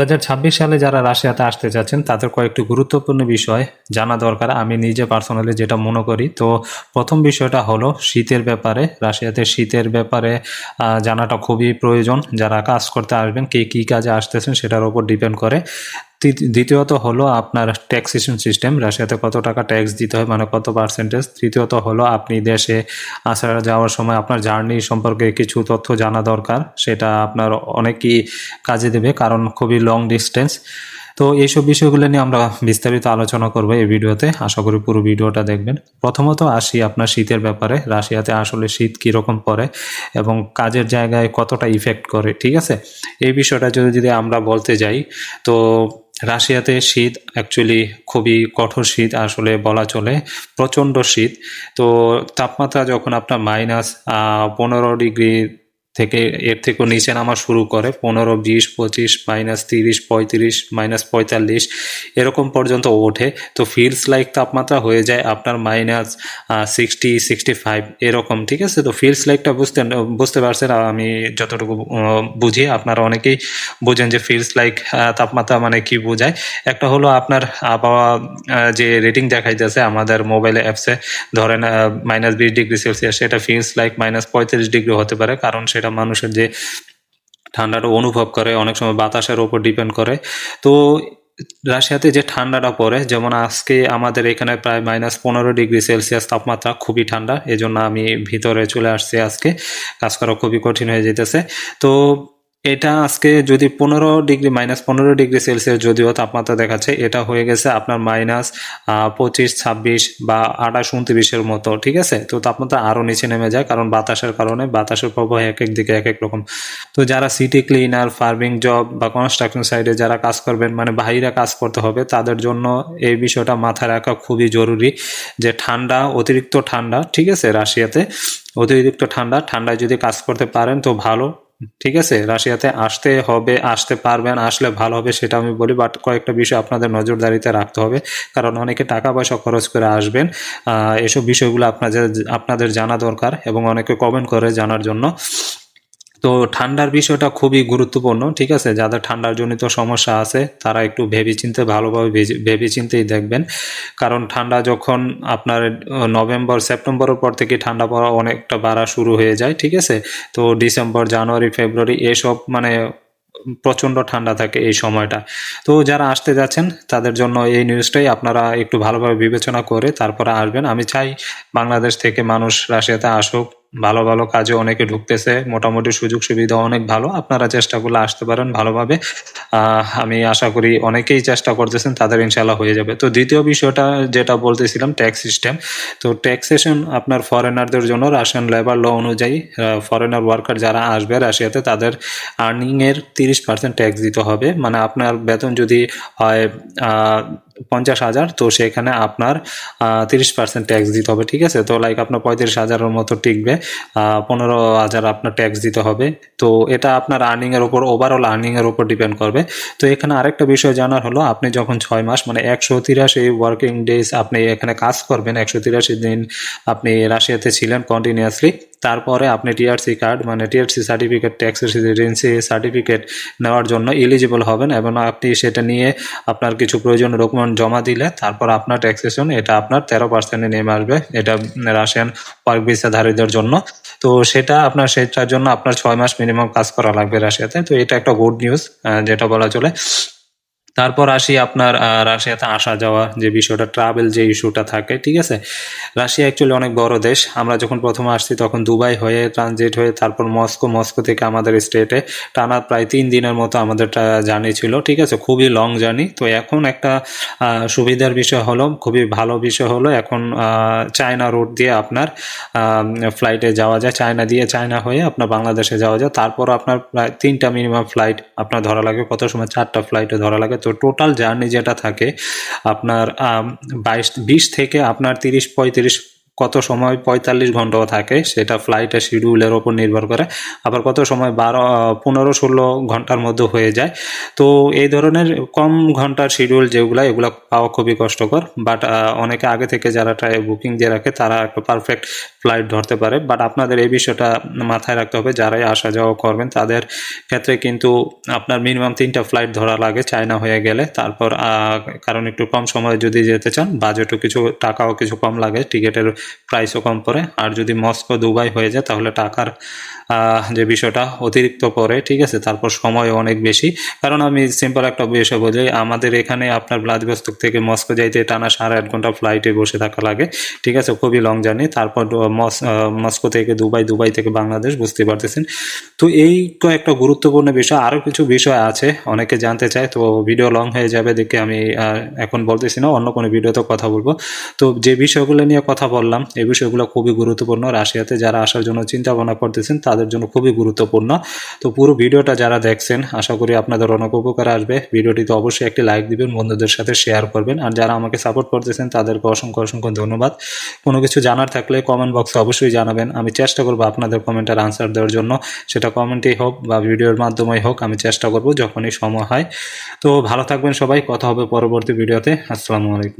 দু হাজার ছাব্বিশ সালে যারা রাশিয়াতে আসতে চাচ্ছেন তাদের কয়েকটি গুরুত্বপূর্ণ বিষয় জানা দরকার। আমি নিজে পার্সোনালি যেটা মনে করি, তো প্রথম বিষয়টা হলো শীতের ব্যাপারে। রাশিয়াতে শীতের ব্যাপারে জানাটা খুবই প্রয়োজন। যারা কাজ করতে আসবেন, কে কী কাজে আসতেছেন সেটার উপর ডিপেন্ড করে। দ্বিতীয়ত হলো আপনার ট্যাক্সেশন সিস্টেম রাশিয়াতে কত টাকা ট্যাক্স দিতে হয় মানে কত পার্সেন্টেজ তৃতীয়ত হলো আপনি দেশে আসা যাওয়ার সময় আপনার জার্নি সম্পর্কে কিছু তথ্য জানা দরকার, সেটা আপনার অনেকই কাজে দেবে, কারণ খুবই লং ডিস্টেন্স তো এইসব বিষয়গুলো নিয়ে আমরা বিস্তারিত আলোচনা করব এই ভিডিওতে, আশা করি পুরো ভিডিওটা দেখবেন। প্রথমত আসি আপনার শীতের ব্যাপারে, রাশিয়াতে আসলে শীত কীরকম পড়ে এবং কাজের জায়গায় কতটা ইফেক্ট করে, ঠিক আছে? এই বিষয়টা যদি যদি আমরা বলতে যাই, তো রাশিয়াতে শীত অ্যাকচুয়ালি খুবই কঠোর শীত আসলে বলা চলে, প্রচণ্ড শীত। তো তাপমাত্রা যখন আপনার মাইনাস পনেরো ডিগ্রি থেকে এর থেকেও নিচে নামা শুরু করে পনেরো, বিশ, পঁচিশ, মাইনাস তিরিশ, পঁয়ত্রিশ, মাইনাস পঁয়তাল্লিশ, এরকম পর্যন্ত ওঠে। তো ফিলস লাইক তাপমাত্রা হয়ে যায় আপনার মাইনাস সিক্সটি সিক্সটি ফাইভ এরকম, ঠিক আছে? তো ফিলস লাইকটা বুঝতে বুঝতে পারছেন, আমি যতটুকু বুঝি, আপনারা অনেকেই বোঝেন যে ফিলস লাইক তাপমাত্রা মানে কি বোঝায়। একটা হলো আপনার আবহাওয়া যে রেটিং দেখাইতেছে আমাদের মোবাইলে অ্যাপসে ধরেন মাইনাস বিশ ডিগ্রি সেলসিয়াস সেটা ফিলস লাইক মাইনাস পঁয়ত্রিশ ডিগ্রি হতে পারে, কারণ সেটা মানুষের যে ঠান্ডাটা অনুভব করে, অনেক সময় বাতাসের ওপর ডিপেন্ড করে। তো রাশিয়াতে যে ঠান্ডাটা পড়ে, যেমন আজকে আমাদের এখানে প্রায় মাইনাস পনেরো ডিগ্রি সেলসিয়াস তাপমাত্রা, খুবই ঠান্ডা। এজন্য আমি ভিতরে চলে আসছি আজকে। কাজ করা খুবই কঠিন হয়ে যেতেছে। তো এটা আজকে যদি পনেরো ডিগ্রি মাইনাস পনেরো ডিগ্রি সেলসিয়াস যদিও তাপমাত্রা দেখাচ্ছে, এটা হয়ে গেছে আপনার মাইনাস পঁচিশ, ছাব্বিশ বা আঠাশ, উনত্রিশের মতো, ঠিক আছে? তো তাপমাত্রা আরও নিচে নেমে যায় কারণ বাতাসের কারণে, বাতাসের প্রবাহ এক এক দিকে এক এক রকম। তো যারা সিটি ক্লিনার ফার্মিং জব বা কনস্ট্রাকশন সাইডে যারা কাজ করবেন মানে বাহিরা কাজ করতে হবে, তাদের জন্য এই বিষয়টা মাথায় রাখা খুবই জরুরি যে ঠান্ডা, অতিরিক্ত ঠান্ডা, ঠিক আছে, রাশিয়াতে অতিরিক্ত ঠান্ডা, ঠান্ডায় যদি কাজ করতে পারেন তো ভালো। ঠিক আছে? রাশিয়াতে আসতে হবে, আসতে পারবেন, আসলে ভালো হবে সেটা আমি বলি বাট কয়েকটা বিষয় আপনাদের নজরদারিতে রাখতে হবে। কারণ অনেকে টাকা পয়সা খরচ করে আসবেন এসব বিষয়গুলো আপনাদের আপনাদের জানা দরকার এবং অনেকে কমেন্ট করে জানার জন্য। তো ঠান্ডার বিষয়টা খুবই গুরুত্বপূর্ণ, ঠিক আছে? যাদের ঠান্ডার জনিত সমস্যা আছে, তারা একটু ভেবেচিন্তে, ভালোভাবে ভেবেচিন্তেই দেখবেন। কারণ ঠান্ডা যখন আপনার নভেম্বর, সেপ্টেম্বরের পর থেকে ঠান্ডা পড়া অনেকটা বাড়া শুরু হয়ে যায়, ঠিক আছে? তো ডিসেম্বর, জানুয়ারি, ফেব্রুয়ারি এসব মানে প্রচণ্ড ঠান্ডা থাকে এই সময়টা। তো যারা আসতে যাচ্ছেন, তাদের জন্য এই নিউজটাই আপনারা একটু ভালোভাবে বিবেচনা করে তারপরে আসবেন। আমি চাই বাংলাদেশ থেকে মানুষ রাশিয়াতে আসুক ভালো ভালো কাজে অনেকে ঢুকতেছে। মোটামুটি সুযোগ সুবিধা অনেক ভালো। আপনারা চেষ্টা করলে আসতে পারেন ভালোভাবে। আমি আশা করি অনেকেই চেষ্টা করতেছেন, তাদের ইনশাল্লাহ হয়ে যাবে। তো দ্বিতীয় বিষয়টা যেটা বলতেছিলাম, ট্যাক্স সিস্টেম। তো ট্যাক্সেশন আপনার ফরেনারদের জন্য রাশিয়ান লেবার ল অনুযায়ী ফরেনার ওয়ার্কার যারা আসবে রাশিয়াতে, তাদের আর্নিংয়ের তিরিশ পার্সেন্ট ট্যাক্স দিতে হবে। মানে আপনার বেতন যদি হয় পঞ্চাশ হাজার, তো সেখানে আপনার তিরিশ পার্সেন্ট ট্যাক্স দিতে হবে, ঠিক আছে? তো লাইক আপনার পঁয়ত্রিশ হাজারের মতো টিকবে পনেরো হাজার আপনার ট্যাক্স দিতে হবে। তো এটা আপনার আর্নিংয়ের উপর ওভারঅল আর্নিং এর উপর ডিপেন্ড করবে। তো এখানে আরেকটা বিষয় জানার হলো, আপনি যখন ছয় মাস মানে একশো তিরাশি ওয়ার্কিং ডেজ আপনি এখানে কাজ করবেন, একশো তিরাশি দিন আপনি রাশিয়াতে ছিলেন কন্টিনিউয়াসলি তারপরে আপনি টিআরসি কার্ড মানে TRC certificate tax residency certificate নেওয়ার জন্য এলিজিবল হবেন এবং আপনি সেটা নিয়ে আপনার কিছু প্রয়োজনীয় ডকুমেন্ট জমা দিলে তারপর আপনার ট্যাক্সেশন এটা আপনার তেরো পার্সেন্টে নেমে আসবে। এটা রাশিয়ান ওয়ার্ক ভিসাধারীদের জন্য। তো সেটা আপনার সেটার জন্য আপনার ছয় মাস মিনিমাম কাজ করা লাগবে রাশিয়াতে তো এটা একটা গুড নিউজ যেটা বলা চলে। তারপর আসি আপনার রাশিয়াতে আসা যাওয়া যে বিষয়টা ট্রাভেল যে ইস্যুটা থাকে, ঠিক আছে? রাশিয়া অ্যাকচুয়ালি অনেক বড় দেশ। আমরা যখন প্রথমে আসছি তখন দুবাই হয়ে ট্রানজিট হয়ে, তারপর মস্কো মস্কো থেকে আমাদের স্টেটে টানা প্রায় তিন দিনের মতো আমাদের জার্নি ছিল, ঠিক আছে? খুবই লং জার্নি তো এখন একটা সুবিধার বিষয় হলো, খুবই ভালো বিষয় হলো, এখন চায়না রোড দিয়ে আপনার ফ্লাইটে যাওয়া যায়। চায়না দিয়ে চায়না হয়ে আপনার বাংলাদেশে যাওয়া যায়। তারপর আপনার প্রায় তিনটা মিনিমাম ফ্লাইট আপনার ধরা লাগে কত সময়? চারটা ফ্লাইটে ধরা লাগে। তো টোটাল জার্নি যেটা থাকে আপনার বাইশ বিশ থেকে আপনার তিরিশ পঁয়ত্রিশ কত সময় পঁয়তাল্লিশ ঘন্টাও থাকে, সেটা ফ্লাইটের শিডিউলের ওপর নির্ভর করে। আবার কত সময় বারো পনেরো, ষোলো ঘণ্টার মধ্যে হয়ে যায়। তো এই ধরনের কম ঘণ্টার শিডিউল যেগুলো, এগুলো পাওয়া খুবই কষ্টকর। বাট অনেকে আগে থেকে যারা বুকিং দিয়ে রাখে, তারা একটা পারফেক্ট ফ্লাইট ধরতে পারে। বাট আপনাদের এই বিষয়টা মাথায় রাখতে হবে, যারাই আসা যাওয়া করবেন, তাদের ক্ষেত্রে কিন্তু আপনার মিনিমাম তিনটা ফ্লাইট ধরা লাগে চায়না হয়ে গেলে। তারপর কারণ একটু কম সময়ে যদি যেতে চান বাজেটও কিছু, টাকাও কিছু কম লাগে টিকিটের প্রাইসও কম পড়ে। আর যদি মস্কো দুবাই হয়ে যায়, তাহলে টাকার যে বিষয়টা, অতিরিক্ত পড়ে, ঠিক আছে? তারপর সময় অনেক বেশি। কারণ আমি সিম্পল একটা বিষয় বলি, আমাদের এখানে আপনার ভ্লাদিভস্তক থেকে মস্কো যাইতে টানা সাড়ে আট ঘণ্টা ফ্লাইটে বসে থাকা লাগে, ঠিক আছে? খুবই লং জার্নি তারপর মস- মস্কো থেকে দুবাই দুবাই থেকে বাংলাদেশ বুঝতে পারতেছেন। তো এই একটা গুরুত্বপূর্ণ বিষয়। আরও কিছু বিষয় আছে, অনেকে জানতে চায়, তো ভিডিও লং হয়ে যাবে দেখে আমি এখন বলতেছি না, অন্য কোনো ভিডিওতে কথা বলব। তো যে বিষয়গুলো নিয়ে কথা বললাম, এই বিষয়গুলো খুবই গুরুত্বপূর্ণ। রাশিয়াতে যারা আসার জন্য চিন্তা ভাবনা করতেছেন, তাদের জন্য খুবই গুরুত্বপূর্ণ। তো পুরো ভিডিওটা যারা দেখছেন, আশা করি আপনাদের অনেক উপকার আসবে। ভিডিওটিতে অবশ্যই একটি লাইক দিবেন, বন্ধুদের সাথে শেয়ার করবেন। আর যারা আমাকে সাপোর্ট করতেছেন, তাদেরকে অসংখ্য অসংখ্য ধন্যবাদ। কোনো কিছু জানার থাকলে কমেন্ট বক্সে অবশ্যই জানাবেন। আমি চেষ্টা করব আপনাদের কমেন্টের আনসার দেওয়ার জন্য। সেটা কমেন্টেই হোক বা ভিডিওর মাধ্যমেই হোক, আমি চেষ্টা করব যখনই সময় হয়। তো ভালো থাকবেন সবাই, কথা হবে পরবর্তী ভিডিওতে। আসসালামু আলাইকুম।